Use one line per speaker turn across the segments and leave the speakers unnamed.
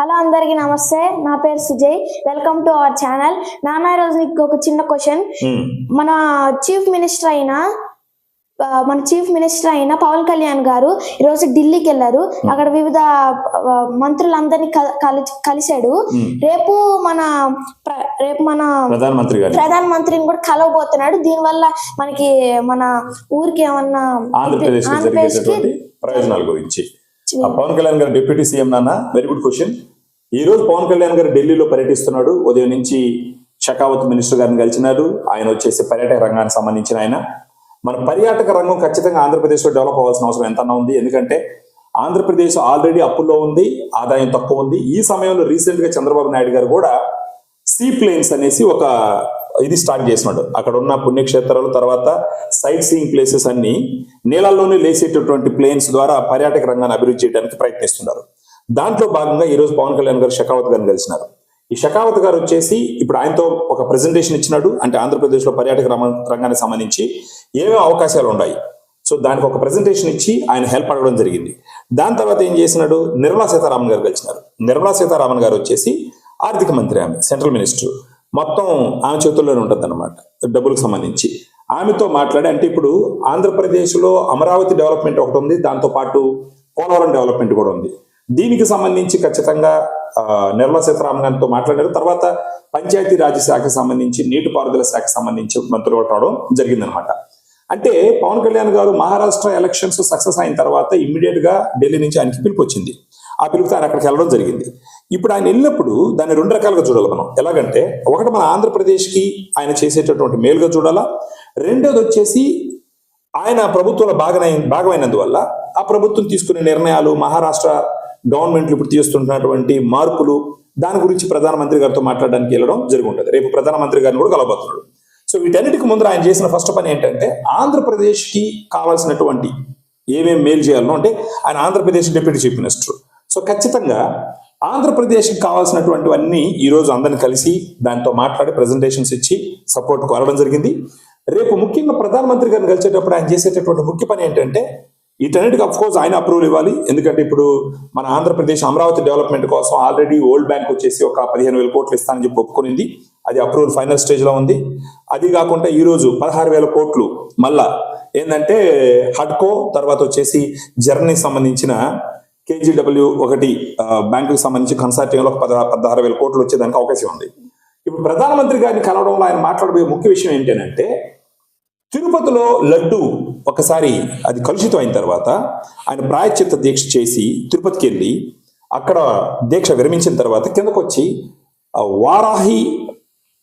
Hello అందరికీ నమస్తే. నా పేరు Sujay. Welcome to our channel నాన్న ఈరోజు నీకు ఒక చిన్న క్వశ్చన్
ఉమ్,
మన చీఫ్ మినిస్టర్ అయిన మన చీఫ్ మినిస్టర్ అయిన పవన్ కళ్యాణ్ గారు ఈరోజు ఢిల్లీకి వెళ్ళారు. అక్కడ వివిధ మంత్రులందరినీ కల- కలి- కలిశాడు.
ఉమ్.
రేపు మన రేపు మన
ప్రధానమంత్రి గారు.
ప్రధాన మంత్రిని కూడా కలవబోతున్నాడు. దీనివల్ల మనకి మన ఊరికి ఏమన్నా
ఆంధ్రప్రదేశ్ జరిగేటటువంటి ప్రయోజనాల గురించి. పవన్ కళ్యాణ్ గారు డిప్యూటీ సీఎం నాన్న వెరీ గుడ్ క్వశ్చన్ ఈ రోజు పవన్ కళ్యాణ్ గారు ఢిల్లీలో పర్యటిస్తున్నాడు. ఉదయం నుంచి షకావత్ మినిస్టర్ గారిని కలిసినారు ఆయన వచ్చేసి పర్యాటక రంగానికి సంబంధించిన ఆయన. మన పర్యాటక రంగం ఖచ్చితంగా ఆంధ్రప్రదేశ్లో డెవలప్ అవ్వాల్సిన అవసరం ఎంతన్నా ఉంది. ఎందుకంటే ఆంధ్రప్రదేశ్ ఆల్రెడీ అప్పుల్లో ఉంది ఆదాయం తక్కువ ఉంది. ఈ సమయంలో రీసెంట్గా చంద్రబాబు నాయుడు గారు కూడా సీ ప్లేన్స్ అనేసి ఒక ఇది స్టార్ట్ చేసినాడు. అక్కడ ఉన్న పుణ్యక్షేత్రాలు తర్వాత సైట్ సీయింగ్ ప్లేసెస్ అన్ని నీళ్ళల్లోనే లేసేటటువంటి ప్లేన్స్ ద్వారా పర్యాటక రంగాన్ని అభివృద్ధి చేయడానికి ప్రయత్నిస్తున్నారు. దాంట్లో భాగంగా ఈ రోజు పవన్ కళ్యాణ్ గారు షకావత్ గారిని కలిసినారు. ఈ షకావత్ గారు వచ్చేసి ఇప్పుడు ఆయనతో ఒక ప్రెజెంటేషన్ ఇచ్చినాడు. అంటే ఆంధ్రప్రదేశ్లో పర్యాటక రంగానికి సంబంధించి ఏమేమి అవకాశాలు ఉన్నాయి? సో దానికి ఒక ప్రెజెంటేషన్ ఇచ్చి ఆయన హెల్ప్ అడగడం జరిగింది. దాని తర్వాత ఏం చేసినాడు? నిర్మలా సీతారామన్ గారు కలిసినారు. నిర్మలా సీతారామన్ గారు వచ్చేసి ఆర్థిక మంత్రి ఆమె సెంట్రల్ మినిస్టర్ మొత్తం ఆమె చేతుల్లోనే ఉంటుంది అనమాట డబ్బులకు సంబంధించి. ఆమెతో మాట్లాడి అంటే ఇప్పుడు ఆంధ్రప్రదేశ్లో అమరావతి డెవలప్మెంట్ ఒకటి ఉంది దాంతో పాటు పోలవరం డెవలప్మెంట్ కూడా ఉంది. దీనికి సంబంధించి ఖచ్చితంగా ఆ, నిర్మలా సీతారామన్ గారితో మాట్లాడారు. తర్వాత పంచాయతీ రాజ్ శాఖకు సంబంధించి నీటిపారుదల శాఖకు సంబంధించి మంత్రులు కూడా రావడం జరిగిందనమాట అంటే పవన్ కళ్యాణ్ గారు మహారాష్ట్ర ఎలక్షన్స్ సక్సెస్ అయిన తర్వాత ఇమ్మీడియట్గా ఢిల్లీ నుంచి ఆయనకి పిలుపు వచ్చింది. ఆ పిలుపుతో ఆయన అక్కడికి వెళ్ళడం జరిగింది. ఇప్పుడు ఆయన వెళ్ళినప్పుడు దాన్ని రెండు రకాలుగా చూడాలి మనం. ఎలాగంటే ఒకటి మన ఆంధ్రప్రదేశ్కి ఆయన చేసేటటువంటి మేలుగా చూడాలా? రెండోది వచ్చేసి ఆయన ప్రభుత్వంలో భాగమైన భాగమైనందువల్ల ఆ ప్రభుత్వం తీసుకునే నిర్ణయాలు మహారాష్ట్ర గవర్నమెంట్లు ఇప్పుడు తీస్తున్నటువంటి మార్పులు దాని గురించి ప్రధానమంత్రి గారితో మాట్లాడడానికి వెళ్ళడం జరిగి ఉంటుంది రేపు ప్రధానమంత్రి గారిని కూడా కలవబోతున్నాడు. సో వీటన్నిటికి ముందు ఆయన చేసిన ఫస్ట్ పని ఏంటంటే ఆంధ్రప్రదేశ్కి కావాల్సినటువంటి ఏమేమి మేలు చేయాలనో అంటే ఆయన Andhra Pradesh deputy chief minister. So ఖచ్చితంగా ఆంధ్రప్రదేశ్కి కావాల్సినటువంటివన్నీ ఈరోజు అందరిని కలిసి దాంతో మాట్లాడి ప్రజెంటేషన్స్ ఇచ్చి సపోర్ట్ కోరడం జరిగింది. రేపు ముఖ్యంగా ప్రధానమంత్రి గారిని కలిసేటప్పుడు ఆయన చేసేటటువంటి ముఖ్య పని ఏంటంటే వీటన్నిటికి అఫ్ కోర్స్ ఆయన అప్రూవల్ ఇవ్వాలి. ఎందుకంటే ఇప్పుడు మన ఆంధ్రప్రదేశ్ అమరావతి డెవలప్మెంట్ కోసం ఆల్రెడీ ఓల్డ్ బ్యాంక్ వచ్చేసి ఒక పదిహేను వేల కోట్లు ఇస్తానని చెప్పి ఒప్పుకునింది. అది అప్రూవల్ ఫైనల్ స్టేజ్లో ఉంది. అది కాకుండా ఈ రోజు పదహారు వేల కోట్లు మళ్ళా ఏంటంటే హడ్కో తర్వాత వచ్చేసి జర్నీ సంబంధించిన కేజీడబ్ల్యూ ఒకటి ఆ, బ్యాంకుకి సంబంధించి కన్సార్టియంలో ఒక పదహారు పదహారు వేల కోట్లు వచ్చేదానికి అవకాశం ఉంది. ఇప్పుడు ప్రధానమంత్రి గారిని కలవడంలో ఆయన మాట్లాడబోయే ముఖ్య విషయం ఏంటంటే తిరుపతిలో లడ్డు ఒకసారి అది కలుషితం అయిన తర్వాత ఆయన ప్రాయశ్చిత్త దీక్ష చేసి తిరుపతికి వెళ్ళి అక్కడ దీక్ష విరమించిన తర్వాత కిందకు వచ్చి వారాహి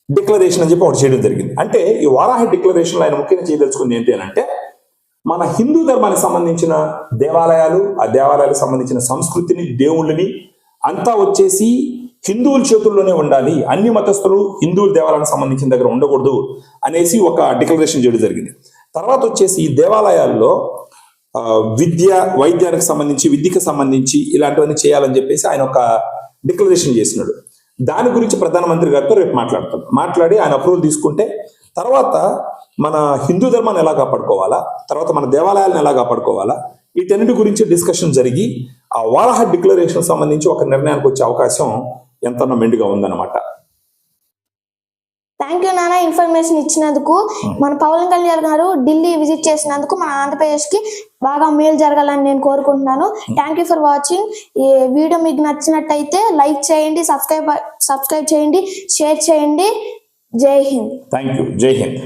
డిక్లరేషన్ అని చెప్పి ఒకటి చేయడం జరిగింది. అంటే ఈ వారాహి డిక్లరేషన్లో ఆయన ముఖ్యంగా చేయదలుచుకుంది ఏంటి అని అంటే మన హిందూ ధర్మానికి సంబంధించిన దేవాలయాలు ఆ దేవాలయాలకు సంబంధించిన సంస్కృతిని దేవుళ్ళని అంతా వచ్చేసి హిందువుల చేతుల్లోనే ఉండాలి. అన్ని మతస్థులు హిందువుల దేవాలయానికి సంబంధించిన దగ్గర ఉండకూడదు అనేసి ఒక డిక్లరేషన్ చేయడం జరిగింది. తర్వాత వచ్చేసి ఈ దేవాలయాల్లో విద్య వైద్యానికి సంబంధించి విద్యకి సంబంధించి ఇలాంటివన్నీ చేయాలని చెప్పేసి ఆయన ఒక డిక్లరేషన్ చేసినాడు. దాని గురించి ప్రధానమంత్రి గారితో రేపు మాట్లాడతాడు మాట్లాడి ఆయన అప్రూవల్ తీసుకుంటే తర్వాత మన హిందూ ధర్మాన్ని ఎలా కాపాడుకోవాలా? తర్వాత మన దేవాలయాలను ఎలా కాపాడుకోవాలా? వీటన్నిటి గురించి డిస్కషన్ జరిగి ఆ వారాహ డిక్లరేషన్ సంబంధించి ఒక నిర్ణయానికి వచ్చే అవకాశం ఎంతన్నా మెండుగా ఉందన్నమాట.
థ్యాంక్ యూ నాన్న ఇన్ఫర్మేషన్ ఇచ్చినందుకు. మన పవన్ కళ్యాణ్ గారు ఢిల్లీ విజిట్ చేసినందుకు మన ఆంధ్రప్రదేశ్కి బాగా మేలు జరగాలని నేను కోరుకుంటున్నాను. థ్యాంక్ యూ ఫర్ వాచింగ్ ఈ వీడియో మీకు నచ్చినట్టయితే లైక్ చేయండి సబ్స్క్రైబ్ సబ్స్క్రైబ్ చేయండి షేర్ చేయండి. జై హింద్.
థ్యాంక్ యూ జై హింద్.